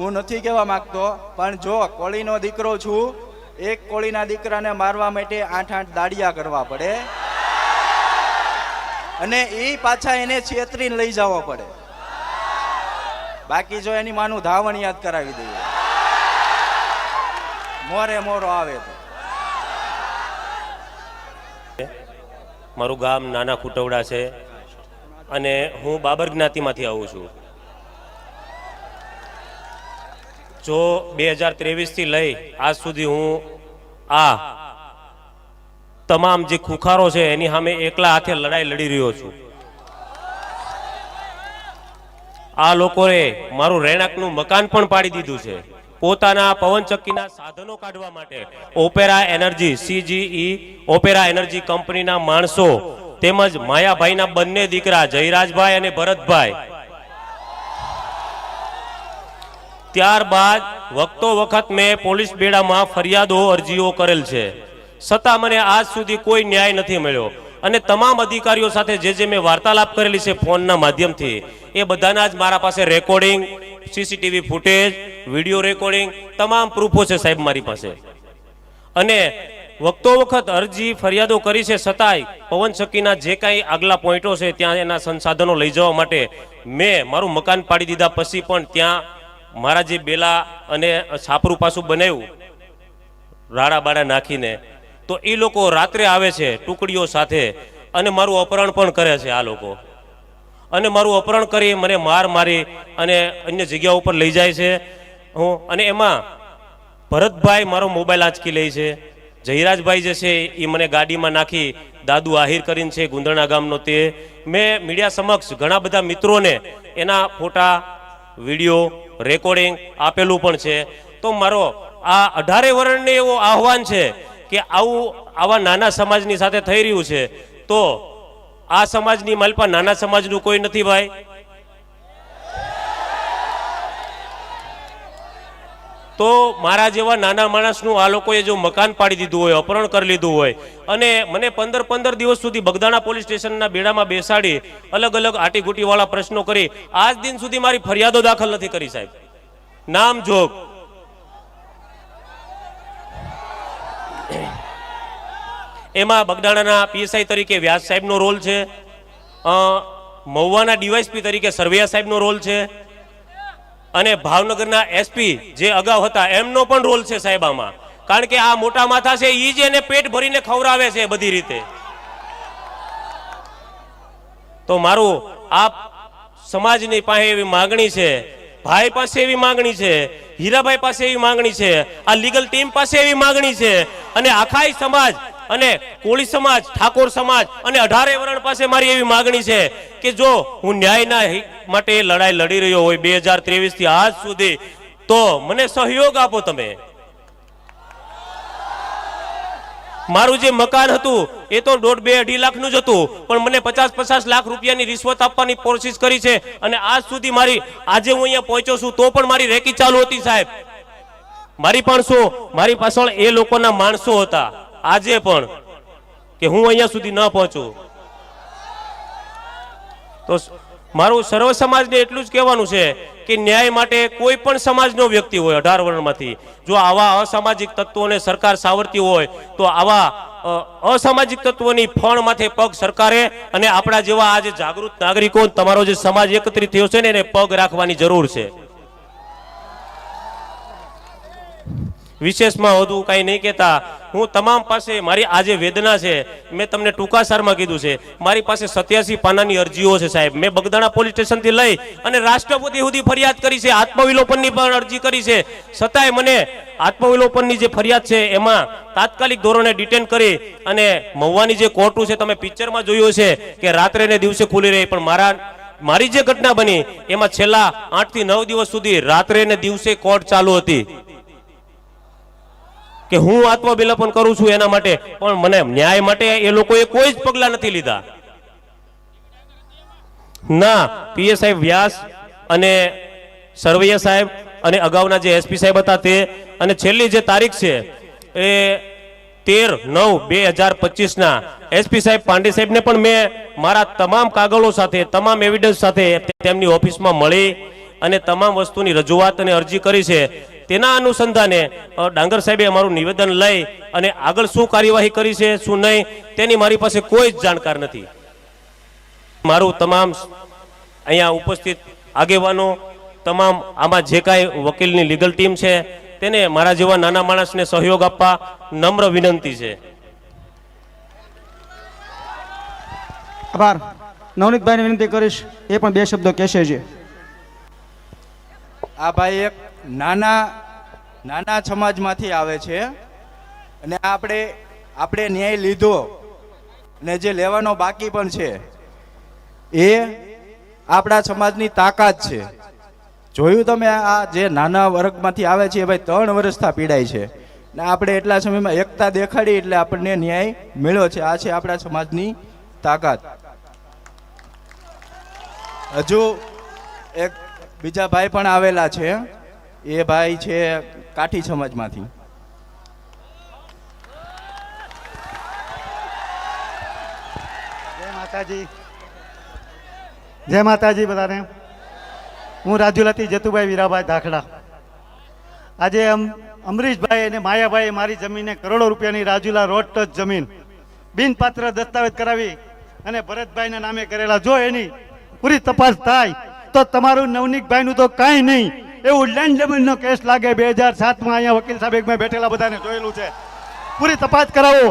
હું નથી કહેવા માંગતો, પણ જો કોળીનો દીકરો છું, એક કોળીના દીકરાને મારવા માટે આઠ આઠ દાડિયા કરવા પડે. અને એ પાછા એને છેતરીને લઈ જવો પડે. બાકી જો એની માનું ધાવણ યાદ કરાવી દઈએ. મોરે મોરો આવે તો. મારું ગામ નાના કુટવડા છે અને હું બાબર જ્ઞાતિમાંથી આવું છું. જો બે હજાર ત્રેવીસથી લઈ આજ સુધી હું આ તમામ જે ખુખારો છે એની સામે એકલા હાથે લડાઈ લડી રહ્યો છું. આ લોકોએ મારું રહેણાંકનું મકાન પણ પાડી દીધું છે. પોતાના પવનચક્કીના સાધનો કાઢવા માટે Opera Energy, CGE Opera Energy કંપનીના માણસો તેમજ માયાભાઈના બંને દીકરા જયરાજભાઈ અને ભરતભાઈ ત્યારબાદ વખતો વખત મેં પોલીસ બેડામાં ફરિયાદો, અરજીઓ કરેલ છે. છતાં મને આજ સુધી કોઈ ન્યાય નથી મળ્યો. અને તમામ અધિકારીઓ સાથે જે જે મેં વાર્તાલાપ કરેલી છે ફોનના માધ્યમથી, એ બધાના જ મારા પાસે recording, CCTV footage, video recording, તમામ પ્રૂફો છે સાહેબ મારી પાસે. અને વખતો વખત અરજી, ફરિયાદો કરી છે છતાંય પવન ચક્કીના જે કાંઈ આગલા પોઈન્ટો છે ત્યાં એના સંસાધનો લઈ જવા માટે મેં મારું મકાન પાડી દીધા પછી પણ ત્યાં મારા જે બેલા અને છાપરું પાછું બનાવ્યું રાડા બાડા નાખીને, તો એ લોકો રાત્રે આવે છે ટુકડીઓ સાથે અને મારું અપહરણ પણ કરે છે આ લોકો. અને મારું અપહરણ કરી મને માર મારી અને અન્ય જગ્યા ઉપર લઈ જાય છે. હું, અને એમાં ભરતભાઈ મારો મોબાઈલ આંચકી લે છે. જયરાજભાઈ જે છે એ મને ગાડીમાં નાખી દાદુ આહિર કરીને છે ગુંદરણા ગામનો તે. મેં મીડિયા સમક્ષ ઘણા બધા મિત્રોને એના ફોટા વીડિયો રેકોર્ડિંગ આપેલું પણ છે. તો મારો આ અઢારે વર્ણને એવો આહવાન છે કે આવું, આવા નાના સમાજની સાથે થઈ રહ્યું છે. તો આ સમાજની માલપા નાના સમાજનું કોઈ નથી ભાઈ. તો મારા જેવા નાના માણસનું આ લોકોએ જો મકાન પાડી દીધું હોય, અપહરણ કરી લીધું હોય, અને મને પંદર પંદર દિવસ સુધી બગદાણા પોલીસ સ્ટેશનના બેડામાં બેસાડી અલગ અલગ આટીગુટીવાળા પ્રશ્નો કરી, આજ દિન સુધી મારી ફરિયાદો દાખલ નથી કરી સાહેબ. નામ જોગ. એમાં બગદાણાના પીએસઆઈ તરીકે વ્યાસ સાહેબનો રોલ છે મહુવાના ડીવાયસપી તરીકે સરવૈયા સાહેબનો રોલ છે અને ભાવનગરના એસપી જે અગાઉ હતા, એમનો પણ રોલ છે સાહેબ આમાં. કારણ કે આ મોટા માથા છે એ જ એને પેટ ભરીને ખવડાવે છે બધી રીતે. તો મારું આ સમાજની પાસે એવી માગણી છે, ભાઈ પાસે એવી માંગણી છે, હીરાભાઈ પાસે એવી માંગણી છે, આ લીગલ ટીમ પાસે એવી માગણી છે, અને આખાય સમાજ અને કોળી સમાજ, ઠાકોર સમાજ અને અઢારે વરણ પાસે મારી એવી માગણી છે કે જો હું ન્યાયના માટે લડાઈ લડી રહ્યો હોય બે હજાર ત્રેવીસથી આજ સુધી, તો મને સહયોગ આપો તમે. મારું જે મકાન હતું, એ તો દોઢ બે અઢી લાખનું જ હતું, પણ મને પચાસ પચાસ લાખ રૂપિયાની રિશ્વત આપવાની કોશિશ કરી છે અને આજ સુધી મારી, આજે હું અહીંયા પહોંચ્યો છું, તો પણ મારી રેકી ચાલુ હતી સાહેબ. મારી પણ શું, મારી પાછળ એ લોકોના માણસો હતા. આજે પણ કે હું અહીંયા સુધી ન પહોંચું. તો મારું સર્વ સમાજને એટલું જ કહેવાનું છે કે ન્યાય માટે કોઈ પણ સમાજનો વ્યક્તિ હોય અઢાર વર્ણમાંથી, જો આવા અસામાજિક તત્વોને સરકાર સાવરતી હોય, તો આવા અસામાજિક તત્વોની ફણ માથે પગ સરકારે અને આપણા જેવા આજે જાગૃત નાગરિકો, તમારો જે સમાજ એકત્રિત થયો છે ને એને પગ રાખવાની જરૂર છે. વિશેષમાં વધુ કાંઈ નહીં કહેતા. હું તમામ પાસે, મારી આજે વેદના છે, મેં તમને ટૂંકા સારમાં કીધું છે. મારી પાસે સત્યાસી પાનાની અરજીઓ છે સાહેબ. મેં બગદાણા પોલીસ સ્ટેશનથી લઈ અને રાષ્ટ્રપતિ સુધી ફરિયાદ કરી છે, આત્મવિલોપનની પણ અરજી કરી છે. છતાંય મને આત્મવિલોપનની જે ફરિયાદ છે, એમાં તાત્કાલિક ધોરણે ડિટેન કરી અને મહુવાની જે કોર્ટું છે, તમે પિક્ચરમાં જોયું છે કે રાત્રે ને દિવસે ખુલી રહી. પણ મારા, મારી જે ઘટના બની, એમાં છેલ્લા આઠથી નવ દિવસ સુધી રાત્રે ને દિવસે કોર્ટ ચાલુ હતી. કે હું આત્મવિલોપન કરું છું એના માટે, પણ મને ન્યાય માટે એ લોકોએ કોઈ જ પગલા નથી લીધા. ના પીએસઆઈ વ્યાસ અને સરવૈયા સાહેબ અને અગાઉના જે એસપી સાહેબ હતા તે, અને છેલ્લી જે તારીખ છે એ તેર નવ બે હજાર પચીસના એસપી સાહેબ પાંડે સાહેબને પણ મેં મારા તમામ કાગળો સાથે, તમામ એવિડન્સ સાથે તેમની ઓફિસમાં મળી અને તમામ વસ્તુની રજૂઆત અને અરજી કરી છે. તેના અનુસંધાને ડાંગર સાહેબે અમારું નિવેદન લઈ અને આગળ શું કાર્યવાહી કરી છે શું નહીં તેની મારી પાસે કોઈ જ જાણકાર નથી. મારું તમામ અહીંયા ઉપસ્થિત આગેવાનો તમામ આમાં જે કાંઈ વકીલની લીગલ ટીમ છે તેને મારા જેવા નાના માણસને સહયોગ આપવા નમ્ર વિનંતી છે. આભાર. નવનીતભાઈને વિનંતી કરીશ એ પણ બે શબ્દો કહેશે છે આ ભાઈ એક નાના નાના સમાજમાંથી આવે છે. અને આપણે આપણે ન્યાય લીધો. ને જે લેવાનો બાકી પણ છે, એ આપણા સમાજની તાકાત છે. જોયું તમે આ જે નાના વર્ગમાંથી આવે છે, એ ભાઈ ત્રણ વર્ષથી પીડાય છે. ને આપણે એટલા સમયમાં એકતા દેખાડી એટલે આપણને ન્યાય મળ્યો છે. આ છે આપણા સમાજની તાકાત. હજુ એક બીજા ભાઈ પણ આવેલા છે. એ ભાઈ છે કાઠી સમાજમાંથી. જય માતાજી. જય માતાજી બધાને. હું રાજુલાથી જતુભાઈ વીરાભાઈ દાખલા આજે અમ, અમરીશભાઈ અને માયાભાઈ મારી જમીને કરોડો રૂપિયાની રાજુલા રોડ ટચ જમીન બિનપાત્ર દસ્તાવેજ કરાવી અને ભરતભાઈના નામે કરેલા. જો એની પૂરી તપાસ થાય તો તમારું નવનીકભાઈનું તો કાંઈ નહીં. એવું લેન્ડ જમીનનો કેસ લાગે. બે હજાર સાતમાં અહીંયા વકીલ સાહેબ મેં બેઠેલા બધાને જોયેલું છે. પૂરી તપાસ કરાવો.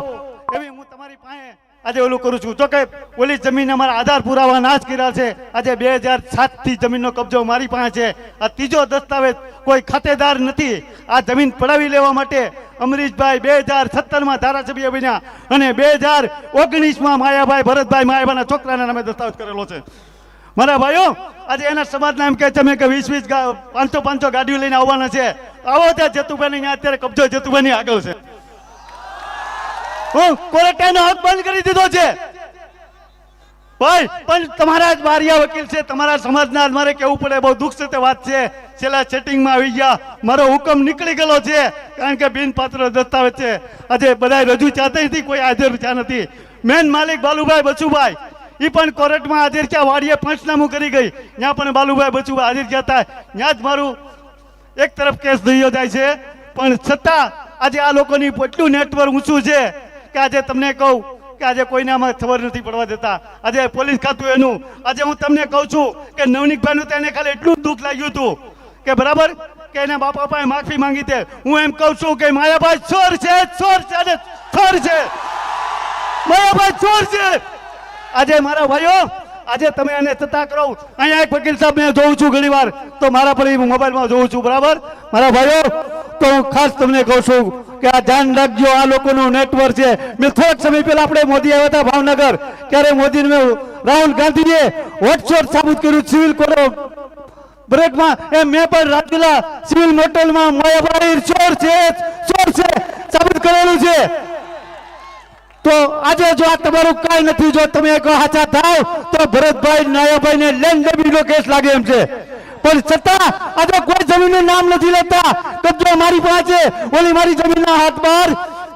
એવી હું તમારી પાસે આજે ઓલું કરું છું. જો કે ઓલી જમીન અમારા આધાર પુરાવા નાશ કર્યા છે. આજે બે હજાર સાતથી જમીનનો કબજો મારી પાસે છે. આ ત્રીજો દસ્તાવેજ કોઈ ખાતેદાર નથી. આ જમીન પડાવી લેવા માટે અમરીશભાઈ બે હજાર સત્તરમાં ધારાસભ્ય બન્યા અને બે હજાર ઓગણીસમાં માયાભાઈ ભરતભાઈ માયાભાઈના છોકરાના નામે દસ્તાવેજ કરેલો છે. મારા ભાઈઓ, આજે એના સમાજના એમ કહે છે મેં કે વીસ વીસ પાંચસો પાંચસો ગાડીઓ લઈને આવવાના છે આવો ત્યાં જતુભાઈ અત્યારે કબજો જતુભાઈ આગળ છે. હું કોર્ટેનો હક બંધ કરી દીધો છે. ભાઈ, પણ તમારા જ બારિયા વકીલ છે, તમારા સમાજના મારે કેવું પડે, બહુ દુઃખ સાથે વાત છે. છેલ્લા સેટિંગમાં આવી ગયા. મારો હુકમ નીકળી ગયેલો છે, કારણ કે બિનપાત્ર દસ્તાવેજ છે. આજે બધા રજૂ ચાતે નથી કોઈ હાજર થયા નથી. મેન માલિક બાલુભાઈ બચુભાઈ. એ પણ કોર્ટમાં હાજર થયા વાડીએ પંચનામું કરી ગઈ. ત્યાં પણ બાલુભાઈ બચુભાઈ હાજર થયા હતા ત્યાં જ મારું એક તરફ કેસ થયો જાય છે. પણ છતાં આજે આ લોકોની એટલું નેટવર્ક ઊંચું છે કે આજે તમને કહું કે આજે કોઈને આમાં ખબર નથી પડવા દેતા. આજે પોલીસ ખાતું એનું. આજે હું તમને કહું છું કે નવનીકભાઈનું તેને ખાલી એટલું દુઃખ લાગ્યું હતું કે બરાબર? કે એના બાપા પાસે માફી માંગી તે. હું એમ કહું છું કે માયાભાઈ ચોર છે ચોર છે, અને ચોર છે. માયાભાઈ ચોર છે. આજે મારા ભાઈઓ, આજે તમે એને થતા કરો. અહીંયા એક વકીલ સાહેબ મેં જોઉં છું ઘણી વાર તો મારા પર મોબાઈલમાં જોઉં છું, બરાબર? મારા ભાઈઓ, તો હું ખાસ તમને કહું છું કે આ ધ્યાન રાખજો, આ લોકોનું નેટવર્ક છે. મેં સમય પહેલા આપણે મોદી આવ્યા હતા ભાવનગર. ત્યારે મોદીને મેં રાહુલ ગાંધીએ વોટશોટ સાબિત કર્યું સિવિલ કોડો બ્રેકમાં એ મેં પણ રાજુલા સિવિલ મોટલમાં માયાભાઈ ચોર છે ચોર છે સાબિત કરેલું છે તો આજે જો, આ તમારું કઈ નથી. જો તમે એક હાચા થાવ, તો ભરતભાઈ નાયાભાઈ ને લેન્ડ ડેબિટનો કેસ લાગે એમ છે. પણ છતાં, આજે કોઈ જમીનનું નામ નથી લેતા. કબજો મારી પાસે, ઓલી મારી જમીનના હાથ બહાર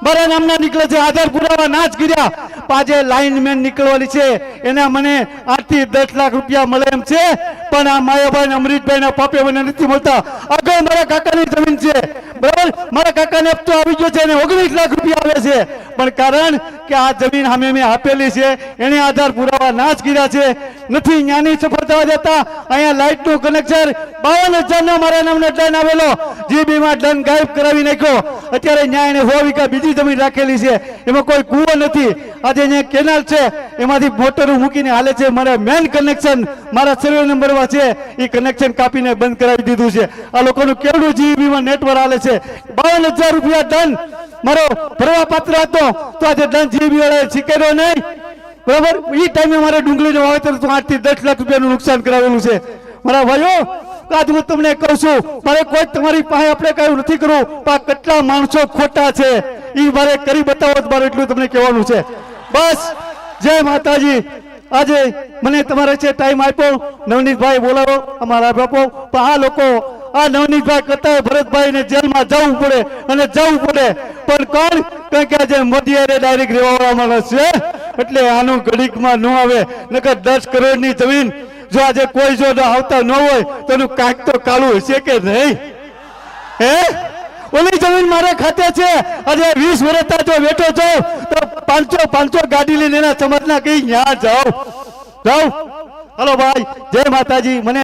મારા નામના નીકળે છે, આધાર પુરાવા ના જ કર્યા. પણ આજે લાઇનમેન નીકળવાની છે. એના મને આઠથી દસ લાખ રૂપિયા મળે એમ છે. પણ આ માયાભાઈ ને અમૃતભાઈ ના પાપે મને નથી મળતા. આગળ મારા કાકાની જમીન છે. બરાબર? મારા કાકાને હપ્તો આવી ગયો છે અને ઓગણીસ લાખ રૂપિયા આવે છે. પણ કારણ કે આ જમીન અમે મેં આપેલી છે. એને આધાર પુરાવા ના જ કર્યા છે. નથી જ્ઞાની સફળ થવા દેતા અહીંયા લાઇટનું કનેક્શન બાવન હજારનો મારા નામનો ડન આવેલો. જીબીમાં ડન ગાયબ કરાવી નાખ્યો. અત્યારે ન્યાય ને સો વીઘા બીજી જમીન રાખેલી છે. એમાં કોઈ કૂવો નથી. આજે અહીંયા કેનાલ છે, એમાંથી મોટરો મૂકીને હાલે છે. મારા મેન કનેક્શન મારા સર્વે નંબરમાં છે. એ કનેક્શન કાપીને બંધ કરાવી દીધું છે. આ લોકોનું કેવડું જીબીમાં નેટવર્ક હાલે છે. બાવન હજાર રૂપિયા દંડ મારો ભરવા પાત્ર હતો. તો આજે દંડ જીબી વાળાએ સ્વીકાર્યો નહીં. બરાબર? એ ટાઈમે મારે ડુંગળીનું વાવેતર આઠથી દસ લાખ રૂપિયાનું નુકસાન કરાવેલું છે. મારા ભાઈઓ આજ હું તમને કહું છું, મારે કોઈ તમારી પાસે આપણે કયું નથી કરવું, પણ કેટલા માણસો ખોટા છે. એ મારે કરી બતાવો મારે એટલું તમને કહેવાનું છે. બસ, જય માતાજી. આજે મને તમારે છે ટાઈમ આપ્યો. નવનીતભાઈ બોલાવો, અમારા બાપો પણ આ લોકો, આ નવનીતભાઈ કરતા ભરતભાઈ ને જેલમાં જવું પડે અને જવું પડે. પણ કોણ? કારણ કે આજે મોદી અરે ડાયરેક્ટ રેવાવાળા માણસ છે. એટલે આનું ઘડીકમાં ન આવે. નકર દસ કરોડની જમીન જો આજે કોઈ જો આવતા ન હોય તો એનું કાંઈક તો કાળું હશે કે નહીં? હે? ઓલી જમીન મારે ખાતે છે. અને વીસ વર્ષ જો બેઠો જાઉં તો પાંચસો પાંચસો ગાડી લઈને એના સમાજના કઈ ન્યા જાઉં જાઉં હલો ભાઈ, જય માતાજી. મને